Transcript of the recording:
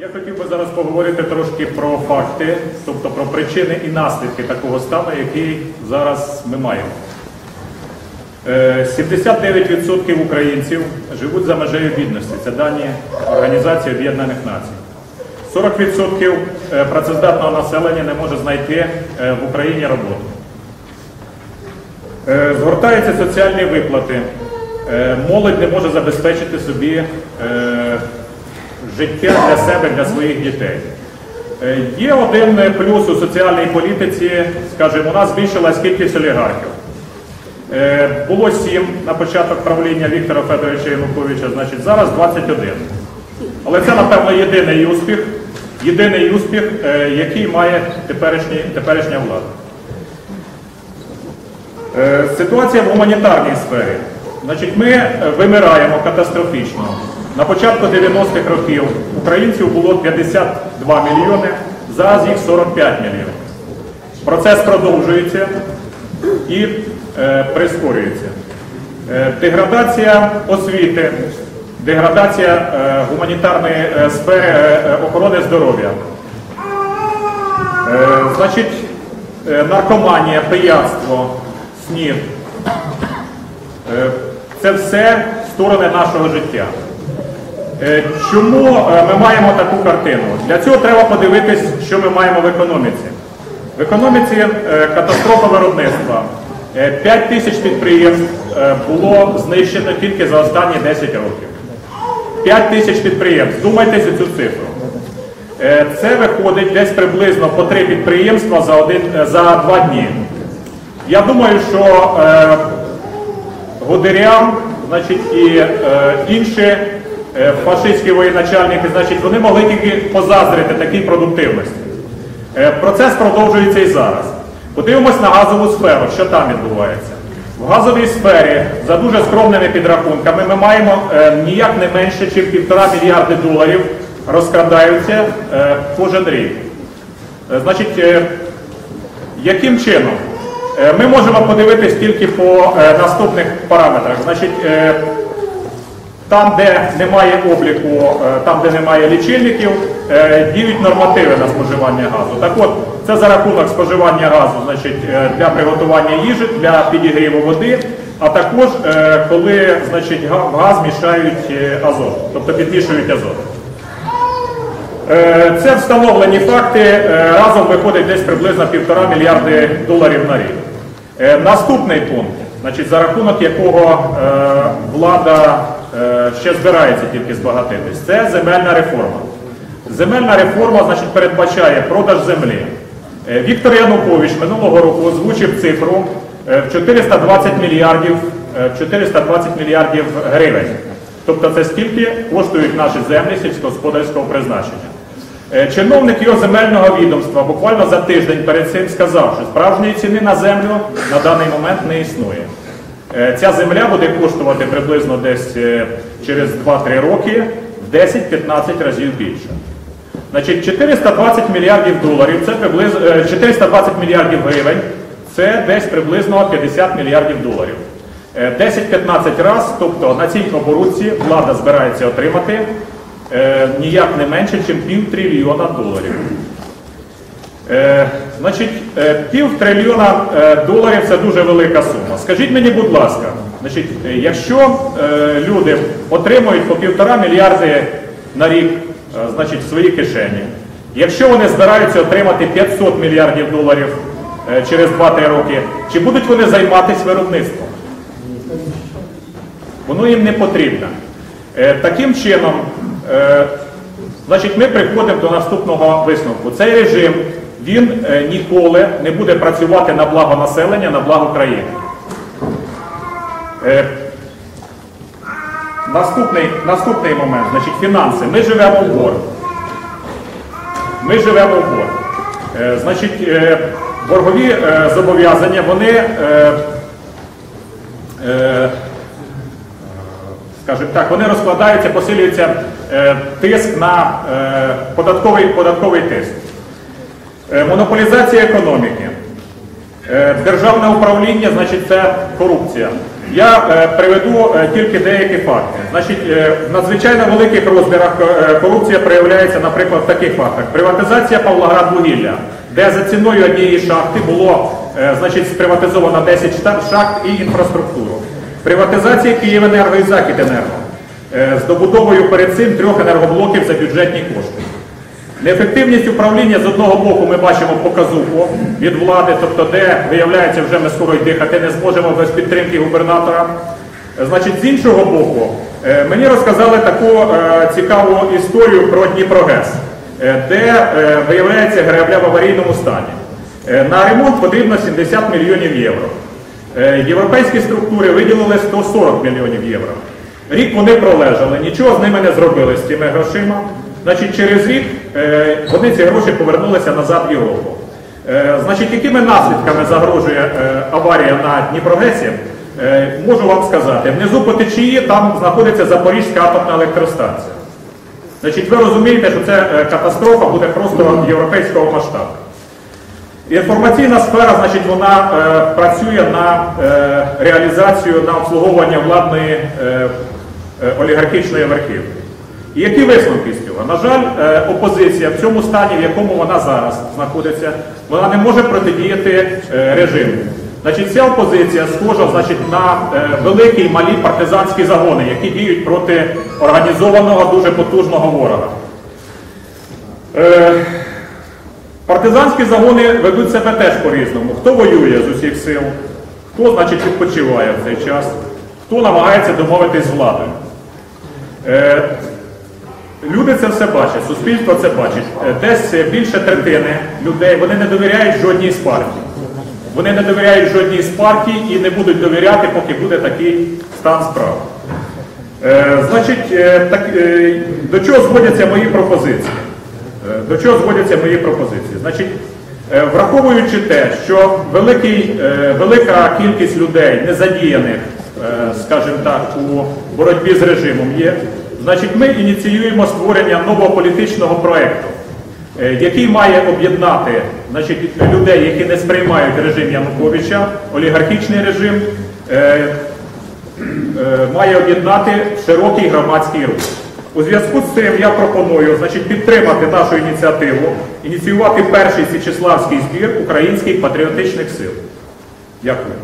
Я хотів би зараз поговорити трошки про факти, тобто про причини і наслідки такого стану, який зараз ми маємо. Е, 79% українців живуть за межею бідності. Це дані Організації Об'єднаних Націй. 40% е, працездатного населення не може знайти е, в Україні роботу. Е, Згортаються соціальні виплати. Е, Молодь не може забезпечити собі е, життя для себе, для своїх дітей. Е, Є один плюс у соціальній політиці, скажімо, у нас збільшилась кількість олігархів. Е, Було 7 на початок правління Віктора Федоровича Януковича, значить зараз 21. Але це, напевно, єдиний успіх, єдиний успіх, е, який має теперішні, теперішня влада. Е, Ситуація в гуманітарній сфері. Значить, ми е, вимираємо катастрофічно. На початку 90-х років українців було 52 мільйони, зараз їх 45 мільйонів. Процес продовжується і е, прискорюється. Е, деградація освіти, деградація е, гуманітарної е, сфери е, е, охорони здоров'я. Е, значить, е, наркоманія, пияцтво, снід. Е, Це все сторони нашого життя. Е, Чому е, ми маємо таку картину? Для цього треба подивитись, що ми маємо в економіці. В економіці е, катастрофа виробництва. 5 тисяч підприємств було знищено тільки за останні 10 років. 5 тисяч підприємств. Думайтеся цю цифру. Це виходить десь приблизно по три підприємства за, один, за два дні. Я думаю, що е, Гудерям, значить, і е, інші фашистські воєначальники, значить, вони могли тільки позаздрити такій продуктивності. Е, процес продовжується і зараз. Подивимось на газову сферу, що там відбувається. В газовій сфері, за дуже скромними підрахунками, ми маємо е, ніяк не менше, ніж півтора мільярди доларів розкрадаються е, кожен рік. Е, значить, е, яким чином? Е, Ми можемо подивитись тільки по е, наступних параметрах. Значить, е, там, де немає обліку, е, там, де немає лічильників, е, діють нормативи на споживання газу. Так от, це за рахунок споживання газу значить, е, для приготування їжі, для підігріву води, а також коли значить, в газ мішають азот, тобто підмішують азот. Це встановлені факти. Разом виходить десь приблизно півтора мільярди доларів на рік. Наступний пункт, значить, за рахунок якого влада ще збирається тільки збагатитись, це земельна реформа. Земельна реформа значить, передбачає продаж землі. Е, Віктор Янукович минулого року озвучив цифру е, в 420 мільярдів, е, 420 мільярдів гривень. Тобто це скільки коштують наші землі сільськогосподарського призначення. Е, Чиновник його земельного відомства буквально за тиждень перед цим сказав, що справжньої ціни на землю на даний момент не існує. Е, Ця земля буде коштувати приблизно десь е, через 2-3 роки в 10-15 разів більше. Значить, 420 мільярдів доларів, це приблизно е, 420 мільярдів гривень, це десь приблизно 50 мільярдів доларів. Е, 10-15 раз, тобто на цій оборудці влада збирається отримати ніяк не менше, ніж пів трильйона доларів. Значить, е, пів трильйона е, доларів це дуже велика сума. Скажіть мені, будь ласка, значить, е, якщо люди отримують по півтора мільярди на рік значить, в свої кишені, якщо вони збираються отримати 500 мільярдів доларів через 2-3 роки, чи будуть вони займатися виробництвом? Воно їм не потрібно. Таким чином, значить, ми приходимо до наступного висновку. Цей режим він е, ніколи не буде працювати на благо населення, на благо країни. Е, Наступний, наступний момент, значить, фінанси. Ми живемо в борг. Ми живемо в борг. Е, Значить, е, боргові зобов'язання, вони скажімо так, вони розкладаються, посилюється тиск на податковий, податковий тиск. Е, монополізація економіки. Е, державне управління, значить, це корупція. Я е, приведу тільки деякі факти. Значить, в надзвичайно великих розмірах корупція проявляється, наприклад, в таких фактах. Приватизація Павлоградвугілля, де за ціною однієї шахти було значить, сприватизовано 10 шахт і інфраструктуру. Приватизація Київенерго і Західенерго з добудовою перед цим трьох енергоблоків за бюджетні кошти. Неефективність управління з одного боку ми бачимо показуху від влади, тобто де виявляється, вже ми скоро й дихати не зможемо без підтримки губернатора. Значить, з іншого боку, е, мені розказали таку е, цікаву історію про Дніпрогес, е, де виявляється гребля в аварійному стані. На ремонт потрібно 70 мільйонів євро. Європейські структури виділили 140 мільйонів євро. Рік вони пролежали, нічого з ними не зробили з цими грошима. Значить, через рік вони ці гроші повернулися назад в Європу. Е, значить, якими наслідками загрожує е, аварія на Дніпрогесі, е, можу вам сказати. Внизу по течії там знаходиться Запорізька атомна електростанція. Значить, ви розумієте, що це е, катастрофа буде просто європейського масштабу. Інформаційна сфера, значить, вона е, працює на е, реалізацію, на обслуговування владної е, е, олігархічної верхівки. І які висновки з цього? На жаль, е, опозиція в цьому стані, в якому вона зараз знаходиться, вона не може протидіяти е, режиму. Значить, ця опозиція схожа значить, на е, великі і малі партизанські загони, які діють проти організованого дуже потужного ворога. Партизанські загони ведуть себе теж по-різному. Хто воює з усіх сил, хто, значить, відпочиває в цей час, хто намагається домовитись з владою. Люди це все бачать, суспільство це бачить. Е, Десь більше третини людей вони не довіряють жодній з партій. Вони не довіряють жодній з партій і не будуть довіряти, поки буде такий стан справ. Е, значить, е, так, е, до чого зводяться мої пропозиції? Е, До чого зводяться мої пропозиції? Значить, е, враховуючи те, що великий, е, велика кількість людей не задіяних, е, скажімо так, у боротьбі з режимом є, значить, ми ініціюємо створення нового політичного проєкту, е, який має об'єднати значить, людей, які не сприймають режим Януковича, олігархічний режим, е, е, має об'єднати широкий громадський рух. У зв'язку з цим я пропоную значить, підтримати нашу ініціативу, ініціювати перший Січеславський збір українських патріотичних сил. Дякую.